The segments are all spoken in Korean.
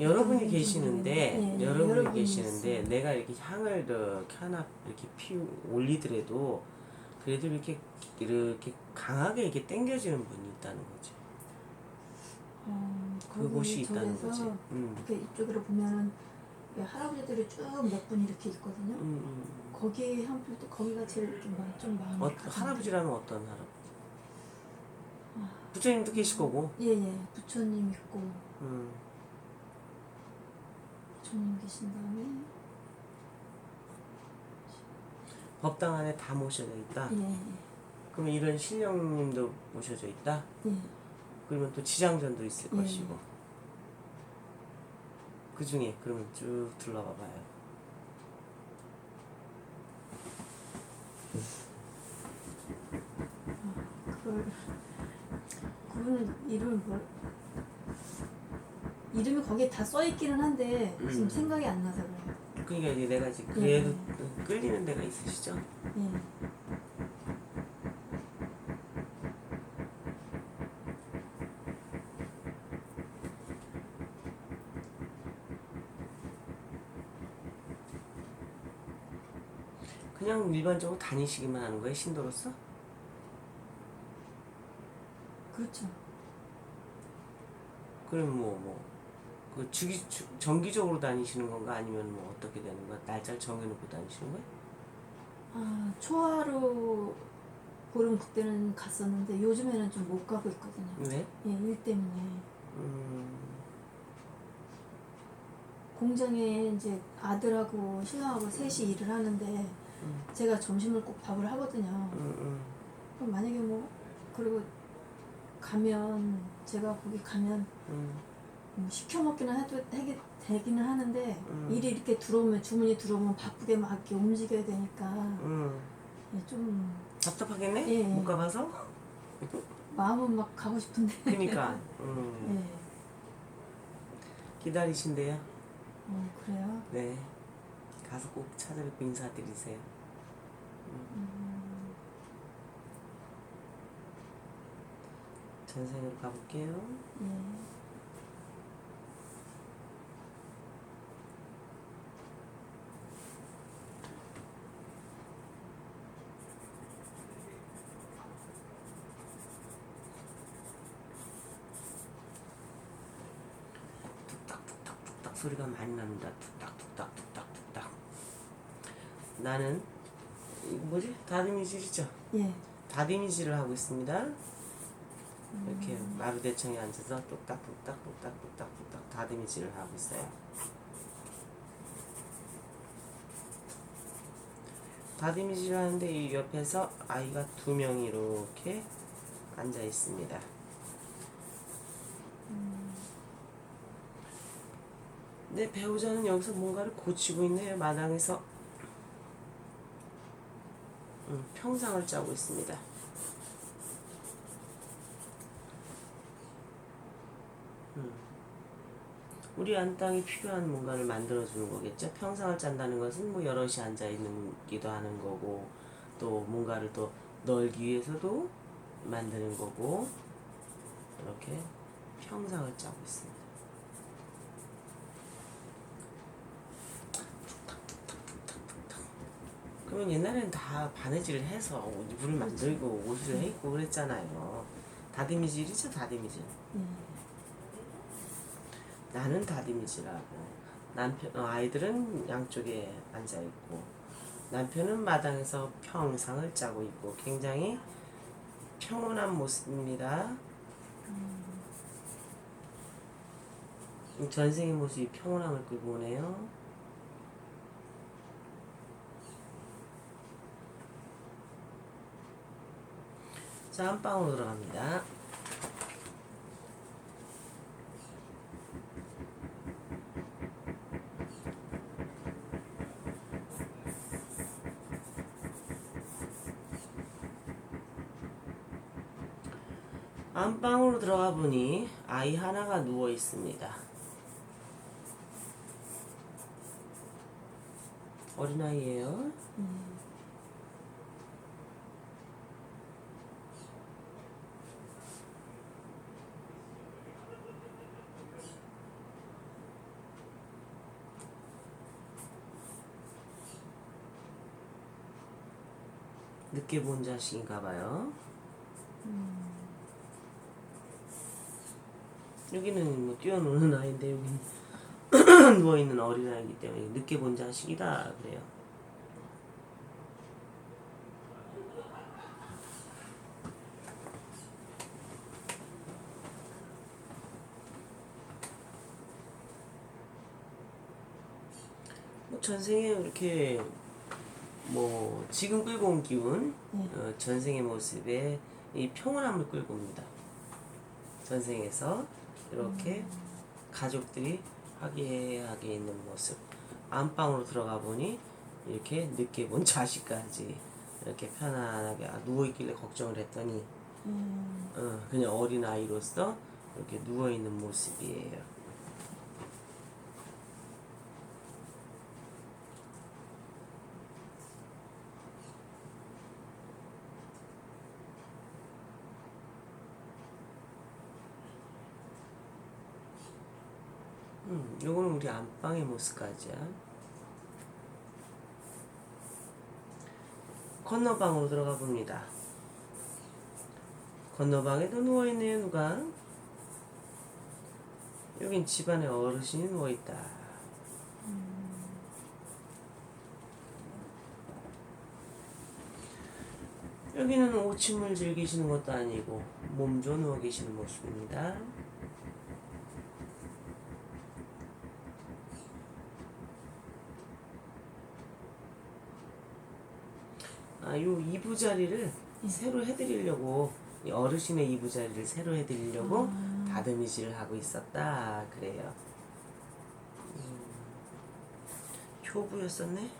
여러분이 음, 계시는데 네, 네, 여러분이 여러분이 계시는데 있어요. 내가 이렇게 향을 이렇게 하나 이렇게 피 올리더라도 그래도 이렇게 이렇게 강하게 이렇게 당겨지는 분이 있다는 거지. 어, 그곳이 있다는 거지. 음. 이렇게 이쪽으로 보면은 이 할아버지들이 쭉 몇 분 이렇게 있거든요. 음, 음. 거기 한 분도 거기가 제일 좀, 마- 좀 마음이 어. 할아버지라면 어떤 할아버지? 아. 부처님도 계실 거고. 예 예 부처님 있고 음. 부처님 계신 다음에 법당 안에 다 모셔져 있다. 예 그러면 이런 신령님도 모셔져 있다. 예. 그러면 또 지장전도 있을 예. 것이고. 그 중에 그러면 쭉 둘러봐 봐요. 그걸 그분 이름을 뭘 이름이 거기에 다 써 있기는 한데 지금 음. 생각이 안 나서 그래요. 그러니까 이제 내가 지금 그래도 끌리는 데가 있으시죠? 예. 그냥 일반적으로 다니시기만 하는 거예요, 신도로서? 그렇죠. 그럼 뭐, 뭐, 그 주기, 주, 정기적으로 다니시는 건가? 아니면 뭐 어떻게 되는 거야? 날짜를 정해놓고 다니시는 거야? 아 초하루 보름 그때는 갔었는데 요즘에는 좀 못 가고 있거든요. 왜? 예, 일 때문에 음, 공장에 이제 아들하고 신랑하고 셋이 일을 하는데 음. 제가 점심을 꼭 밥을 하거든요. 음, 음, 그럼 만약에 뭐 그리고 가면 제가 거기 가면 음, 뭐 시켜 먹기는 해도 되게 되기는 하는데 음. 일이 이렇게 들어오면 주문이 들어오면 바쁘게 막 이렇게 움직여야 되니까 음. 예, 좀 답답하겠네? 예. 못 가봐서? 마음은 막 가고 싶은데 그니까, 음, 예. 기다리신대요. 어 그래요. 네. 가서 꼭 찾아뵙고 인사드리세요. 음, 전생으로 가볼게요. 예. 툭탁툭탁툭탁 소리가 많이 납니다. 툭탁툭탁툭탁툭탁. 나는 이거 뭐지? 다리미질이죠. 예. 다리미질을 하고 있습니다. 이렇게 마루대청에 앉아서 뚝딱 뚝딱 뚝딱 뚝딱 뚝딱 다리미질을 하고 있어요. 다리미질을 하는데 이 옆에서 아이가 두 명이 이렇게 앉아 있습니다. 내 배우자는 여기서 뭔가를 고치고 있네요. 마당에서 음, 평상을 짜고 있습니다. 음. 우리 안땅이 필요한 뭔가를 만들어주는 거겠죠. 평상을 짠다는 것은 뭐 여럿이 앉아 있는기도 하는 거고 또 뭔가를 또 널기 위해서도 만드는 거고 이렇게 평상을 짜고 있습니다. 그러면 옛날에는 다 바느질을 해서 이불을 만들고 옷을 해 입고 그랬잖아요. 다디미질이죠, 다디미질. 예. 나는 다디미질하고 남편 어, 아이들은 양쪽에 앉아 있고 남편은 마당에서 평상을 짜고 있고 굉장히 평온한 모습입니다. 이 전생의 모습이 평온함을 끌고 오네요. 자, 안방으로 들어갑니다. 안방으로 들어가 보니 아이 하나가 누워 있습니다. 어린아이예요. 예. 늦게 본 자식인가 봐요. 음. 여기는 뭐 뛰어노는 아이인데 여기는 누워 있는 어린 아이기 때문에 늦게 본 자식이다 그래요. 뭐 전생에 이렇게 뭐 지금 끌고 온 기운 네. 어, 전생의 모습에 이 평온함을 끌고 옵니다. 전생에서 이렇게 가족들이 화기애애하게 있는 모습 안방으로 들어가 보니 이렇게 늦게 본 자식까지 이렇게 편안하게 아, 누워있길래 걱정을 했더니 음. 어, 그냥 어린 아이로서 이렇게 누워있는 모습이에요. 음, 요거는 우리 안방의 모습까지야. 건너방으로 들어가 봅니다. 건너방에도 누워있네요, 누가? 여긴 집안에 어르신이 누워있다. 여기는 오침을 즐기시는 것도 아니고 몸져 누워 계시는 모습입니다. 아, 요 이부 자리를 새로 해드리려고 이 어르신의 이부 자리를 새로 해드리려고 다듬이질을 하고 있었다 그래요. 음, 효부였었네.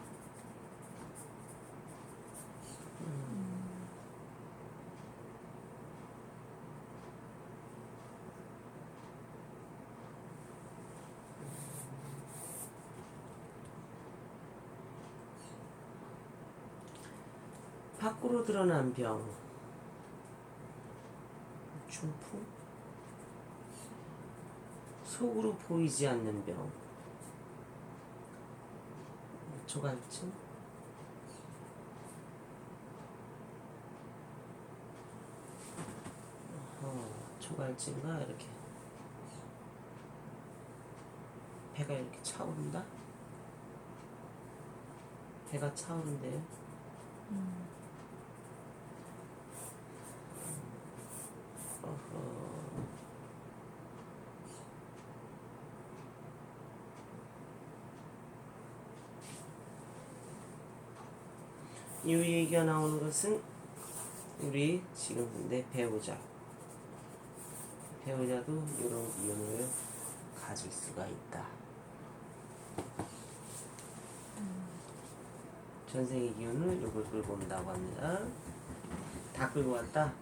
밖으로 드러난 병. 중풍? 속으로 보이지 않는 병. 조갈증? 어, 조갈증과 이렇게 배가 이렇게 차오른다? 배가 차오른대요. 어 이 얘기가 나오는 것은 우리 지금 근데 배우자 배우자도 이런 기운을 가질 수가 있다. 전생의 기운을 요걸 끌고 온다고 합니다. 다 끌고 왔다.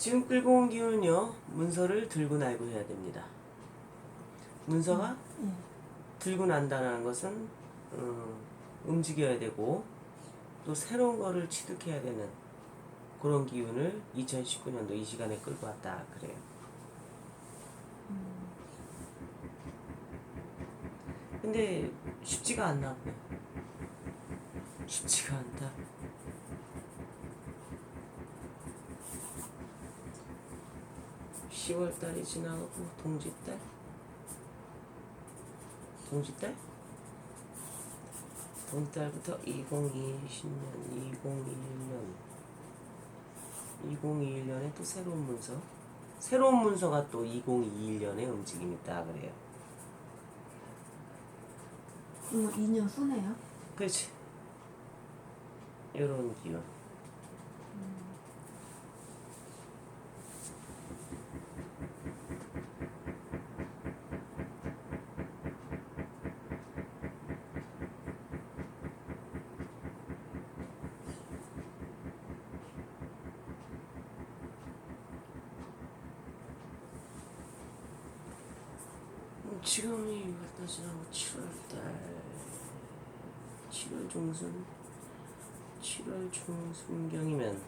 지금 끌고 온 기운은요 문서를 들고 날고 해야 됩니다. 문서가 네. 들고 난다는 것은 음, 움직여야 되고 또 새로운 거를 취득해야 되는 그런 기운을 2019년도 이 시간에 끌고 왔다 그래요. 근데 쉽지가 않나. 쉽지가 않다. (10월) 달이 지나가고 동짓달 동짓달 동달부터 2020년 2021년 2021년에 또 새로운 문서 새로운 문서가 또 2021년에 움직임이 있다 그래요 이거 2년 후네요. 그렇지. 요런 기운. 지금이 왔다 지나고 7월달 7월 중순 7월 중순경이면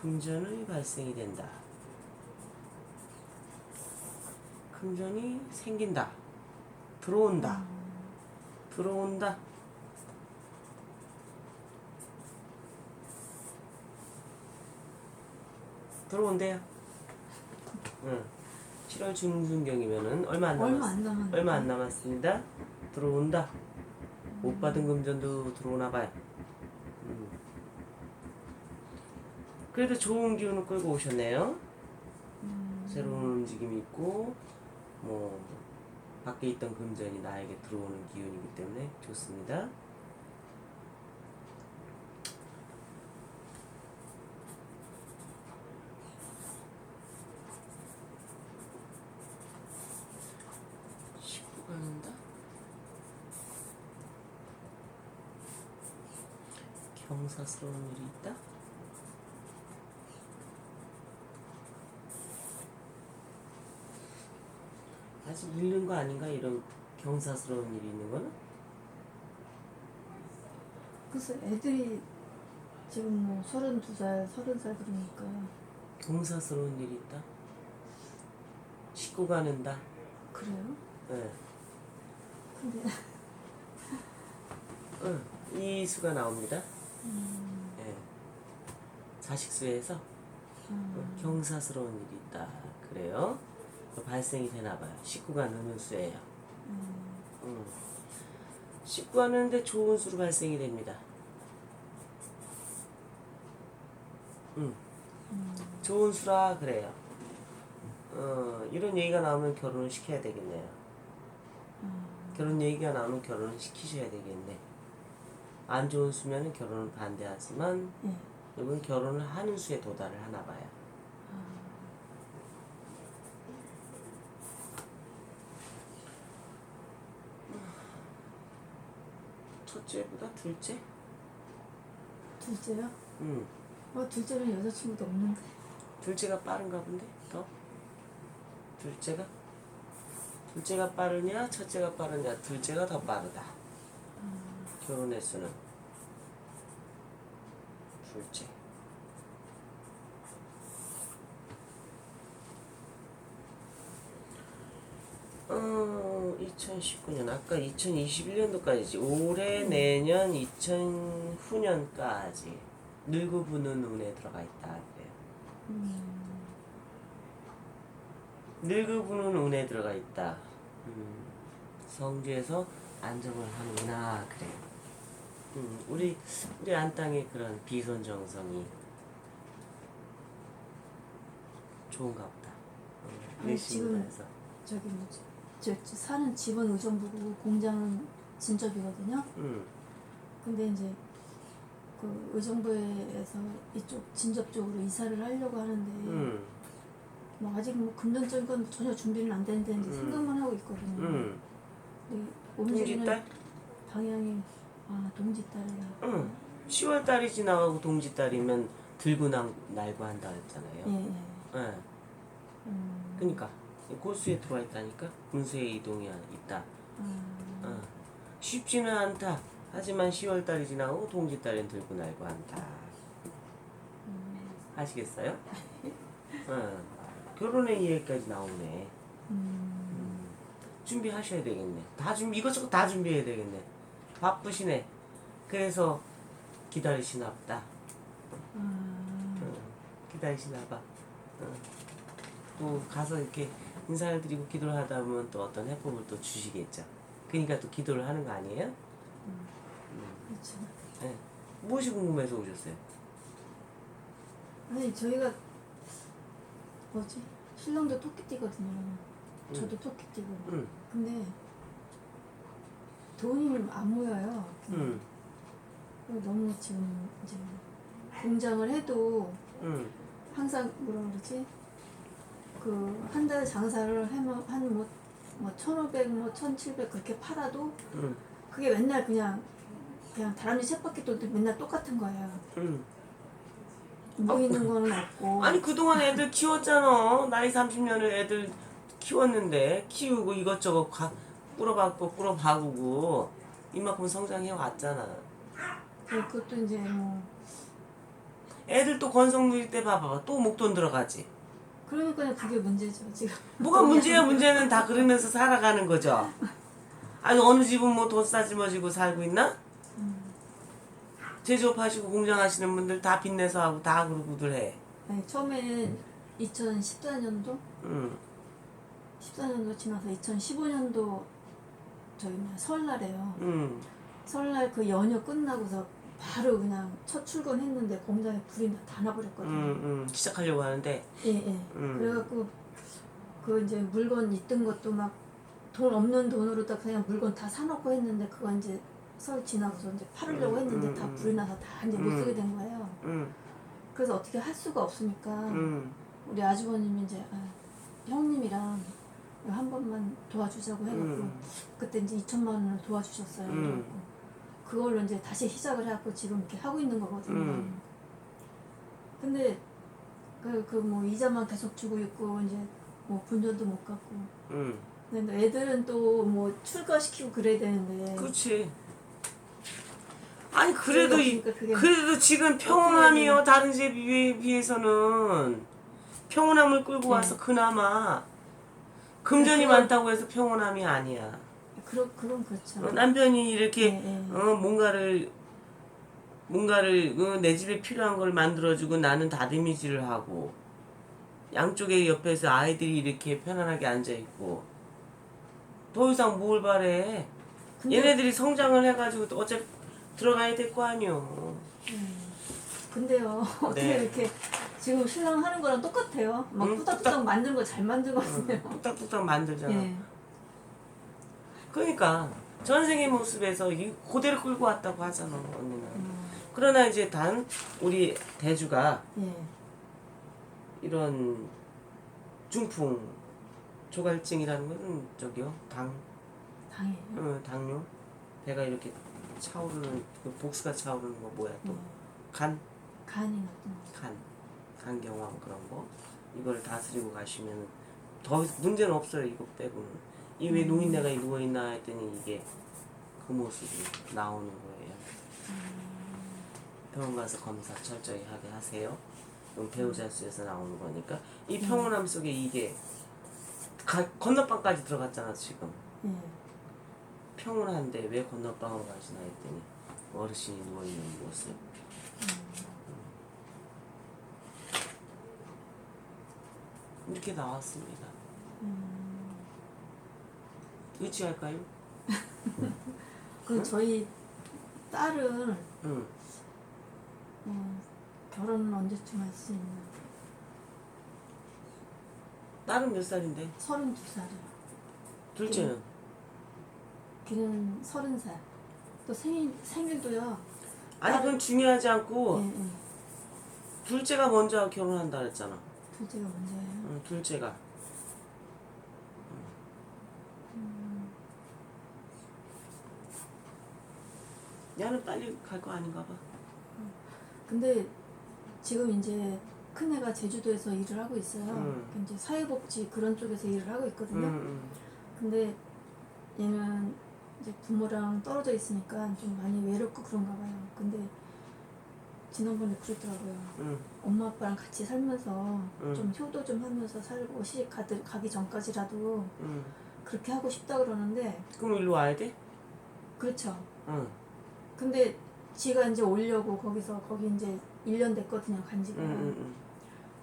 금전의 발생이 된다. 금전이 생긴다. 들어온다. 들어온다. 들어온대요. 응. 7월 중순경이면은 얼마 안 얼마 남았어. 안. 얼마 안 남았습니다. 들어온다. 못 받은 금전도 들어오나 봐요. 음. 그래도 좋은 기운을 끌고 오셨네요. 음, 새로운 움직임이 있고 뭐 밖에 있던 금전이 나에게 들어오는 기운이기 때문에 좋습니다. 식구 가는다. 경사스러운 일이 있다. 아직 잃는 거 아닌가 이런 경사스러운 일이 있는 거는? 그래서 애들이 지금 뭐 서른 두 살, 서른 살 그러니까 경사스러운 일이 있다. 식구 가 는다. 그래요? 예. 근데 응. 이 수가 나옵니다. 음, 예. 자식수에서 음, 경사스러운 일이 있다. 그래요. 발생이 되나 봐요. 식구가 느는 수예요. 음, 음. 식구 하는데 좋은 수로 발생이 됩니다. 음. 음, 좋은 수라 그래요. 어, 이런 얘기가 나오면 결혼을 시켜야 되겠네요. 음, 결혼 얘기가 나오면 결혼을 시키셔야 되겠네. 안 좋은 수면은 결혼을 반대하지만 예. 이건 결혼을 하는 수에 도달을 하나 봐요. 첫째보다 둘째? 둘째요? 응. 어, 둘째는 여자친구도 없는데 둘째가 빠른가 본데? 더? 둘째가? 둘째가 빠르냐? 첫째가 빠르냐? 둘째가 더 빠르다. 결혼 횟수는 둘째. 어, 2019년 아까 2021년도까지지 올해 내년 2009년까지 늙어부는 운에 들어가 있다 그래요. 음, 늙어부는 운에 들어가 있다. 음, 성주에서 안정을 하는구나 그래. 음, 우리 우리 안 땅의 그런 비선 정성이 좋은가 보다. 어, 아니, 지금-. 저기 뭐지 저, 저 사는 집은 의정부고 공장은 진접이거든요 음, 근데 이제 그 의정부에서 이쪽 진접 쪽으로 이사를 하려고 하는데 음, 뭐 아직 뭐 금전적인 건 전혀 준비는 안 되는데 이제 음. 생각만 하고 있거든요 음. 근데 동지딸? 방향이 아 동지딸이야 응. 10월 달이 지나가고 동지 달이면 들고 날, 날고 한다 예, 했잖아요. 예. 예. 음, 그러니까 고수에 들어와 있다니까 운수의 이동이 있다. 아, 어. 쉽지는 않다. 하지만 10월 달이 지나고 동지 달엔 들고 날고 한다. 음, 아시겠어요? 어. 결혼의 이해까지 나오네. 음, 준비하셔야 되겠네. 다 준비 이것저것 다 준비해야 되겠네. 바쁘시네. 그래서 기다리시나 보다. 아, 어, 기다리시나 봐. 어. 또 가서 이렇게 인사를 드리고 기도를 하다 보면 또 어떤 해법을 또 주시겠죠. 그러니까 또 기도를 하는 거 아니에요? 그렇죠. 네. 무엇이 궁금해서 오셨어요? 아니 저희가 뭐지 신랑도 토끼띠거든요. 저도 토끼띠고. 응, 근데 돈이 안 모여요. 응, 너무 지금 이제 공장을 해도 응, 항상 뭐라 그러지? 그 한 달 장사를 하면 한뭐 뭐 1,500, 뭐 1,700 그렇게 팔아도 응, 그게 맨날 그냥 그냥 다람쥐 쳇바퀴 돌도 맨날 똑같은 거예요. 응. 모이는 거는 없고. 아니 그동안 애들 키웠잖아. 나이 30년을 애들 키웠는데 키우고 이것저것 가, 꾸러박고 꾸러박고 이만큼 성장해 왔잖아. 그- 그것도 이제 뭐 애들 또 건성 누릴 때 봐봐 또 목돈 들어가지. 그러니까 그게 문제죠 지금. 뭐가 문제야 문제는 다 그러면서 살아가는 거죠. 아니 어느 집은 뭐 돈 싸지머지고 살고 있나? 제조업 하시고 공장 하시는 분들 다 빚내서 하고 다 그러고들 해. 네, 처음에는 2014년도 응. 14년도 지나서 2015년도 저희 뭐야 설날에요. 응. 설날 그 연휴 끝나고서 바로 그냥 첫 출근했는데 공장에 불이 다 나버렸거든요. 응. 응. 시작하려고 하는데 예, 예. 음. 그래갖고 그 이제 물건 있던 것도 막 돈 없는 돈으로 다 그냥 물건 다 사놓고 했는데 그거 이제 설 지나고서 이제 팔으려고 음, 했는데 음, 다 음. 불이 나서 다 이제 못 음. 쓰게 된 거예요. 응. 그래서 어떻게 할 수가 없으니까 응. 우리 아주버님이 이제 아, 형님이랑 한 번만 도와주자고 해갖고 음. 그때 이제 2천만 원을 도와주셨어요. 음. 그래갖고 그걸로 이제 다시 시작을 해갖고 지금 이렇게 하고 있는 거거든요. 음. 근데 그 그 뭐 이자만 계속 주고 있고 이제 뭐 본전도 못 갚고 응. 근데 애들은 또 뭐 출가시키고 그래야 되는데 그렇지. 아니 그래도 이 그래도 지금 평온함이요 다른 집에 비해- 비해서는 평온함을 끌고 와서 그나마 금전이 네. 그건- 많다고 해서 평온함이 아니야. 그런 그건 그렇죠. 어, 남편이 이렇게 네, 네. 어, 뭔가를 뭔가를 어, 내 집에 필요한 걸 만들어주고 나는 다듬이질을 하고 양쪽에 옆에서 아이들이 이렇게 편안하게 앉아 있고 더 이상 뭘 바래? 근데- 얘네들이 성장을 해가지고 또 어차피 들어가야 될 거 아니요. 음. 근데요 어떻게 네. 이렇게 지금 신랑 하는 거랑 똑같아요. 막 응, 뚜닥뚜닥 만드는 거 잘 만들거든요. 뚝딱뚝딱 만들잖아. 예. 그러니까 전생의 모습에서 이 그대로 끌고 왔다고 하잖아 언니는. 음, 그러나 이제 단 우리 대주가 예. 이런 중풍 조갈증이라는 것은 저기요 당 당해요. 어, 당뇨 배가 이렇게 차오르는 그 복수가 차오르는 거 뭐야 또 음, 간 간이 나쁜 거. 간, 간경화 그런 거 이걸 다스리고 가시면 더 문제는 없어요 이거 빼고는 이 왜 노인네가 누워 있나 했더니 이게 그 모습이 나오는 거예요. 병원 가서 검사 철저히 하게 하세요. 그럼 배우자 수에서 나오는 거니까 이 평온함 속에 이게 가, 건너방까지 들어갔잖아 지금 예. 평온한데 왜 건너방으로 가시나 했더니 어르신이 누워 있는 모습. 이렇게 나왔습니다. 의치할까요? 그 저희 딸은 응. 어, 결혼은 언제쯤 할 수 있나? 딸은 몇 살인데? 32살이요. 둘째는? 걔는 30살. 또 생일, 생일도요. 아니 그건 중요하지 않고 예, 예. 둘째가 먼저 결혼한다 그랬잖아. 둘째가 먼저예요. 응, 둘째가. 야는 빨리 갈 거 아닌가 봐. 근데 지금 이제 큰 애가 제주도에서 일을 하고 있어요. 음. 이제 사회복지 그런 쪽에서 일을 하고 응, 있거든요. 응. 근데 얘는 이제 부모랑 떨어져 있으니까 좀 많이 외롭고 그런가 봐요. 근데 지난번에 그랬더라고요. 응. 엄마 아빠랑 같이 살면서 음. 좀 효도 좀 하면서 살고 시집 가들, 가기 전까지라도 응. 그렇게 하고 싶다 그러는데 그럼 일로 와야 돼? 그렇죠. 응. 근데 지가 이제 오려고 거기서 거기 이제 1년 됐거든요 간 지가. 응, 응, 응.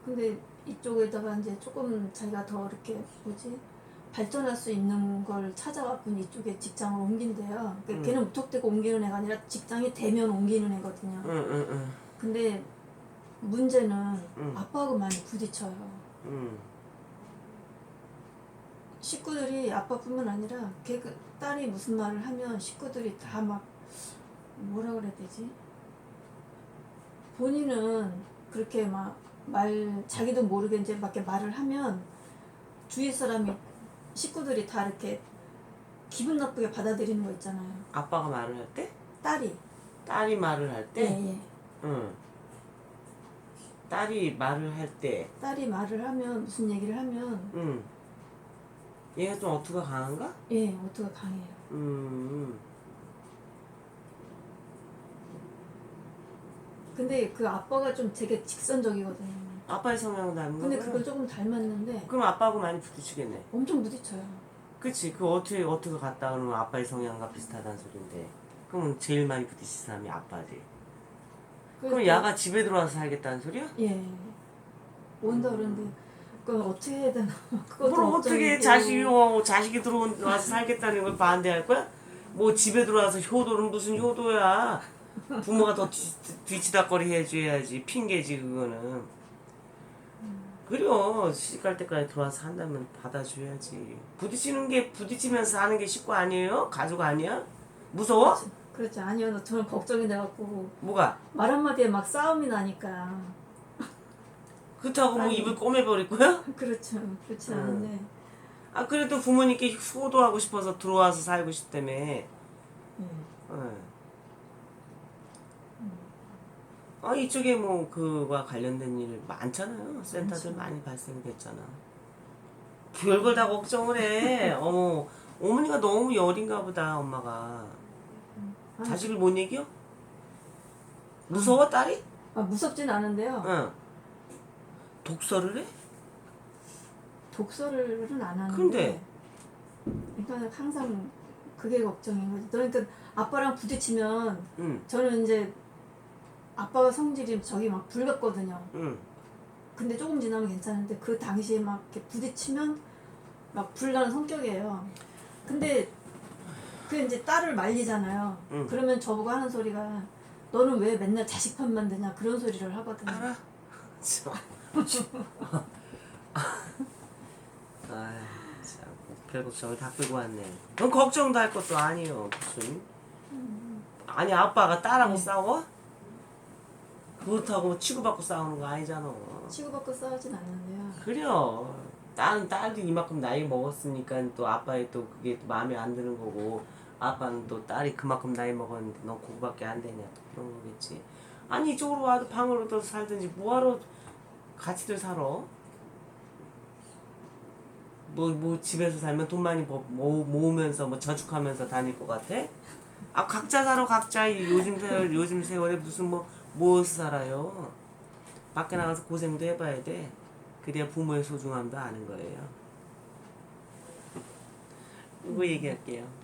근데 이쪽에다가 이제 조금 자기가 더 이렇게 뭐지 발전할 수 있는 걸 찾아갖고 이쪽에 직장을 옮긴대요. 그러니까 음. 걔는 무턱대고 옮기는 애가 아니라 직장이 되면 옮기는 애거든요. 응, 응, 응. 근데 문제는 음. 아빠하고 많이 부딪혀요. 응. 식구들이 아빠뿐만 아니라 걔 그 딸이 무슨 말을 하면 식구들이 다 막 뭐라 그래야 되지? 본인은 그렇게 막 말 자기도 모르게 이제 막 이렇게 말을 하면 주위 사람이 식구들이 다 이렇게 기분 나쁘게 받아들이는 거 있잖아요. 아빠가 말을 할 때? 딸이 딸이 말을 할 때? 예, 예. 응. 딸이 말을 할 때, 딸이 말을 하면 무슨 얘기를 하면 응. 얘가 좀 어투가 강한가? 예, 오토가 강해요. 음. 근데 그 아빠가 좀 되게 직선적이거든요. 아빠의 성향을 닮은 근데? 그걸 조금 닮았는데 그럼 아빠하고 많이 부딪히겠네. 엄청 부딪혀요. 그치 그 어떻게 어떻게 갔다 그러면 아빠의 성향과 비슷하다는 소린데 그러면 제일 많이 부딪힌 사람이 아빠지 그럼 야가 집에 들어와서 살겠다는 소리야? 예 온다 그러는데 그건 어떻게 해야 되나 그것도 뭘 어떻게 걱정이고. 자식이 어, 자식이 들어온 와서 살겠다는 걸 반대할 거야? 뭐 집에 들어와서 효도는 무슨 효도야 부모가 더 뒤, 뒤치다거리 해줘야지 핑계지 그거는 그래요 시집 갈 때까지 들어와서 한다면 받아줘야지 부딪히는 게 부딪히면서 사는 게 식구 아니에요? 가족 아니야? 무서워? 그렇죠 아니요 저는 걱정이 돼갖고 뭐가? 말 한마디에 막 싸움이 나니까 그렇다고 뭐 아니. 입을 꼬매버릴 거야? 그렇죠 그렇지 음. 않은데 아 그래도 부모님께 효도하고 싶어서 들어와서 살고 싶다며 예. 어. 아 이쪽에 뭐 그와 관련된 일 많잖아요. 센터들. 많이 발생됐잖아. 별걸 다 걱정을 해. 어머 어머니가 너무 여린가 보다 엄마가 자식을 못 얘기요? 무서워 딸이? 아, 무섭진 않은데요 응. 독서를 해? 독서를은 안 하는데 근데? 그러니까 항상 그게 걱정인 거지 그러니까 아빠랑 부딪히면 응, 저는 이제 아빠가 성질이 저기 막 불같거든요. 응. 근데 조금 지나면 괜찮은데 그 당시에 막 이렇게 부딪히면 막 불나는 성격이에요. 근데 그 이제 딸을 말리잖아요. 응. 그러면 저보고 하는 소리가 너는 왜 맨날 자식 편만 드냐 그런 소리를 하거든요. 알아? 참. 아이 참별 걱정을 다 끌고 왔네. 넌 걱정도 할 것도 아니요 무슨. 아니 아빠가 딸하고 네. 싸워? 그렇다고 뭐 치고받고 싸우는 거 아니잖아. 치고받고 싸우진 않는데요. 그래요. 딸은 딸도 이만큼 나이 먹었으니까 또 아빠의 또 그게 또 마음에 안 드는 거고 아빠는 또 딸이 그만큼 나이 먹었는데 넌 그거밖에 안 되냐 또 그런 거겠지. 아니 이쪽으로 와도 방으로 더 살든지 뭐하러 같이들 살아? 뭐, 뭐 집에서 살면 돈 많이 버, 모, 모으면서 뭐 저축하면서 다닐 것 같아? 아 각자 살아 각자 이 요즘 세월 요즘 세월에 무슨 뭐 모여서 살아요. 밖에 나가서 고생도 해봐야 돼. 그래야 부모의 소중함도 아는 거예요. 이거 얘기할게요.